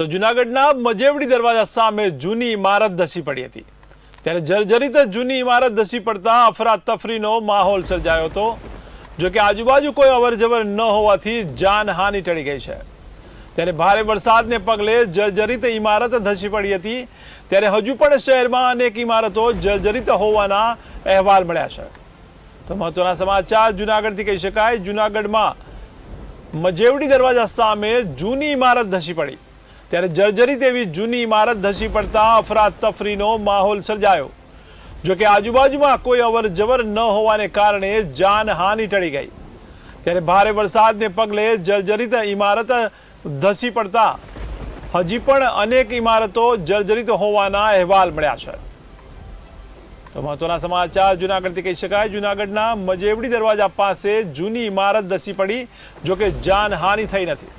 તો જુનાગઢના મજેવડી દરવાજા સામે જૂની ઇમારત ધસી પડી હતી. ત્યારે જર્જરિત જૂની ઇમારત ધસી પડતા અફરાતફરીનો માહોલ સર્જાયો હતો જોકે આજુબાજુ કોઈ અવરજવર ન હોવાથી જાનહાનિ ટળી ગઈ છે. ત્યારે ભારે વરસાદને પગલે જર્જરિત ઇમારત ધસી પડી હતી. ત્યારે હજુ પણ શહેરમાં અનેક ઇમારતો જર્જરિત હોવાના અહેવાલ મળ્યા છે. તો મહત્વના સમાચાર જુનાગઢથી કહી શકાય. જુનાગઢમાં મજેવડી દરવાજા સામે જૂની ઇમારત ધસી પડી. ત્યારે જર્જરિત એવી જૂની ઇમારત ધસી પડતા અફરાતફરીનો માહોલ સર્જાયો. જોકે આજુબાજુમાં કોઈ અવર જવર ન હોવાને કારણે જાનહાનિ ટળી ગઈ. ત્યારે ભારે વરસાદને પગલે જર્જરિત ઇમારત ધસી પડતા હજી પણ અનેક ઇમારતો જર્જરિત હોવાના અહેવાલ મળ્યા છે. તો મહત્વના સમાચાર જુનાગઢથી કહી શકાય. જુનાગઢના મજેવડી દરવાજા પાસે જૂની ઇમારત ધસી પડી જોકે જાનહાનિ થઈ નથી.